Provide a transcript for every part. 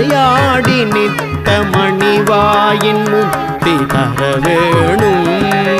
விளையாடி நித்த மணிவாயின் முத்தி தர வேணும்.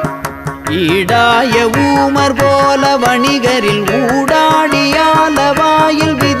ஈடாய ஊமர் போல வணிகரில் ஊடாடியால வாயில் விதி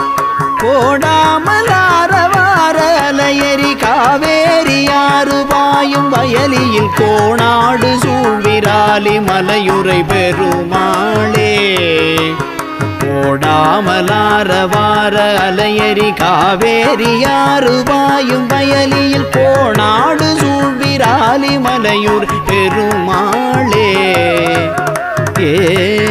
கோடாமலாரவாரலையரி ஆரவார காவேரி ஆறு பாயும் வயலியில் கோணாடு சூழ்விராலி மலையுரை பெருமாளே. கோடாமலாரவார அலையரி காவேரி ஆறு பாயும் வயலியில் கோணாடு சூழ்விராலி மலையூர் பெருமாளே. ஏ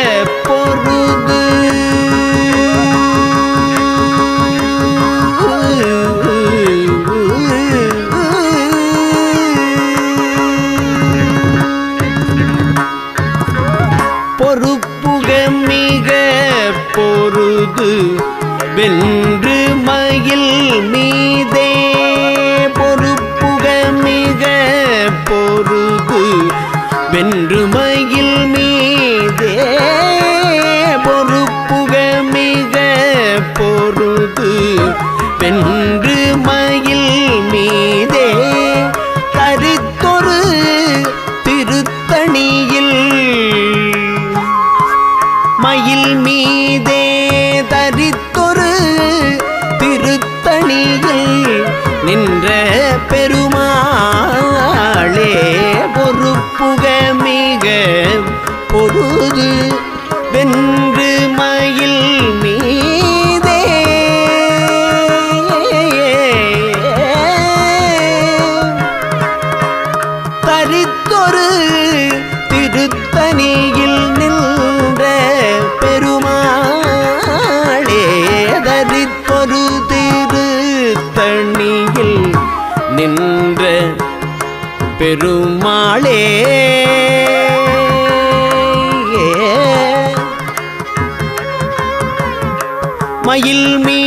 வென்று மயில் மீதே பொறுப்புக மிக பொருது வென்று மயில் மீதே பொறுப்புக மிக பொருது வென்று மயில் மீதே கருத்தொரு திருத்தணியில். மயில் மீ புக மிக பொருது வென்று மயில் மீதே. தரித்தொரு திருத்தணியில் நின்ற பெருமாளே தரித்தொரு திருத்தணியில் நின்ற பெருமாளே. மயில் மீ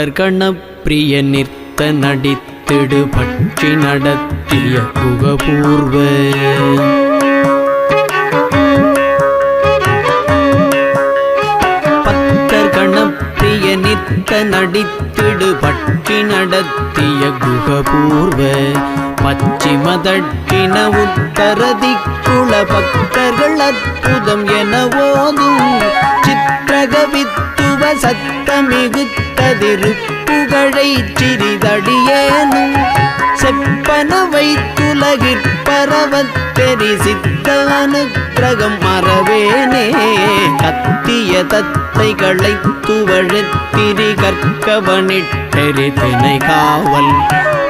தற்கணப்பிரிய நிற்த நடித்திடு பற்றி நடத்திய புகபூர்வ பத்தர் நித்த நடித்திடு பற்றி நடத்திய குகபூர்வ பச்சிம தட்டின உத்தரதிக்குள பக்தர்கள் அற்புதம் என ஓதும். சித்திரகவித்துவ சத்தமிகு சத்தமிகுத்ததிருப்புகழை சிறிதடியேனும் செப்பன வைத்துலகிற்பரவத் தெரி சித்தானுக்கிரகம் மறவேனே. கத்திய தத்தைகளை துவழத்திரி கற்கவனிட்டெறி தினை காவல்.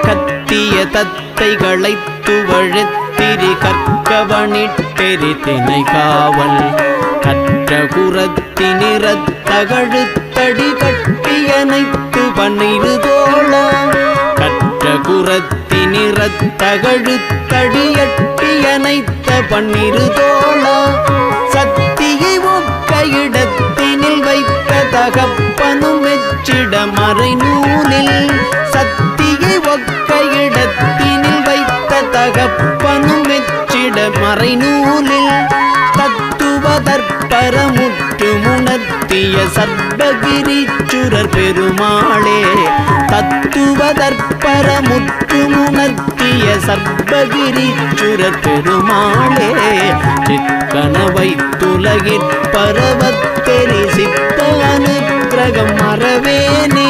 கத்திய தத்தைகளை துவழத்திரி கற்கவனிட்டெறி தினை காவல். கற்ற குரத்தினிறத்தகழுத்தடி தகழுத்தடியட்டியனைத்த பன்னிரு தோழா சத்தியை ஒக்க இடத்தினில் வைத்த தகப்பனும் மெச்சிட மறை நூலில் சத்தியை ஒக்க இடத்தினில் வைத்த தகப்பன் மறை நூலில் தற்பரமுற்று முணர்த்திய சர்வகிரிச்சுரர் பெருமாளே தத்துவ தற்பரமுற்று முணர்த்திய சர்வகிரிச்சுரர் பெருமாளே சிக்கனவை துலகிற் பரவத்தெரி சித்த அனுக்கிரகம் மறவேனே.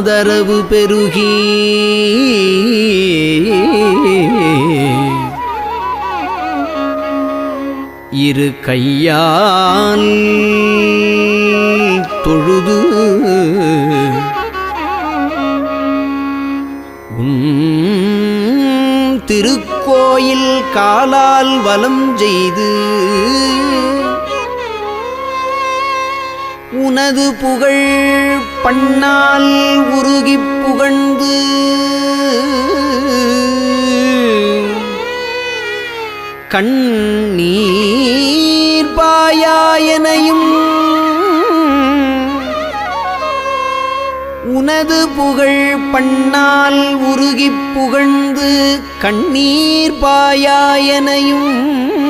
ஆதரவு பெருகி. இரு கையால் தொழுது உன் திருக்கோயில் காலால் வலம் செய்து உனது புகழ் பண்ணால் உருகி புகழ்ந்து. கண்ணீர் பாயாயனையும் உனது புகழ் பண்ணால் உருகி புகழ்ந்து. கண்ணீர் பாயாயனையும்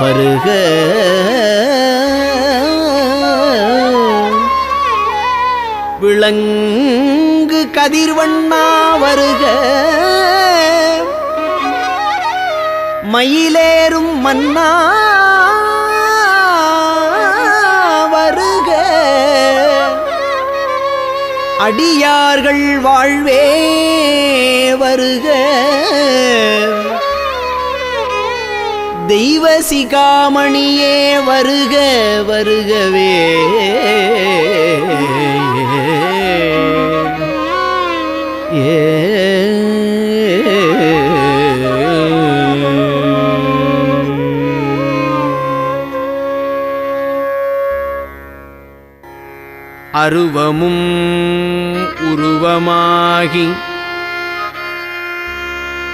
வருக. விளங்கு கதிர்வண்ணா வருக. மயிலேறும் மன்னா வருக. அடியார்கள் வாழ்வே வருக. தெய்வ சிகாமணியே வருக வருகவே. அருவமும் உருவமாகி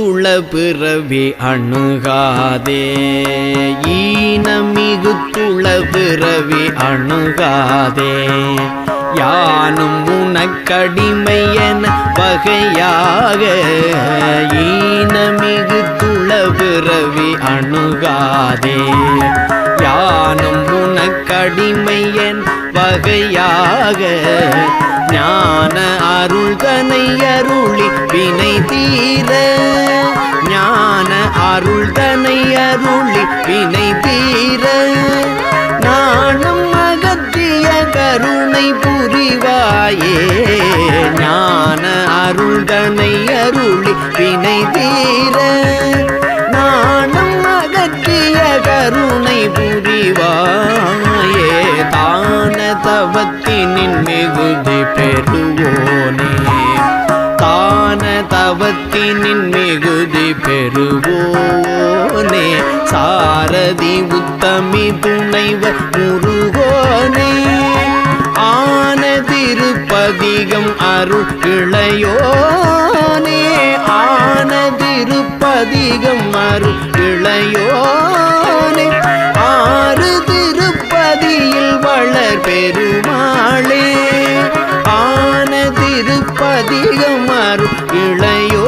துள பிறவி அணுகாதே. ஈனமிகு துள பிறவி அணுகாதே. யானும் உனக்கடிமையன வகையாக ஈனமிகு துள பிறவி அணுகாதே. யானும் உனக்கடிமையன் வகையாக ஞான அருள்தனை அருளி வினை தீர. ஞான அருள்தனை அருளி வினை தீர. நாணம் அகத்திய கருணை புரிவாயே. ஞான அருள்தனை அருளி வினை தீர. சாரதி உத்தமி துணைவர் முருகோனே. ஆனதிருப்பதிகம் அருள் இளையோனே ஆன அருள் இளையோனே ஆறு திருப்பதியில் வளர் பெருமாளே. ஆனதிருப்பதிகம் அருள் இளைய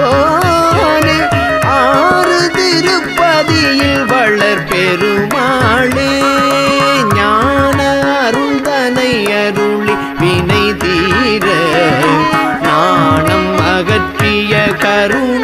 கருண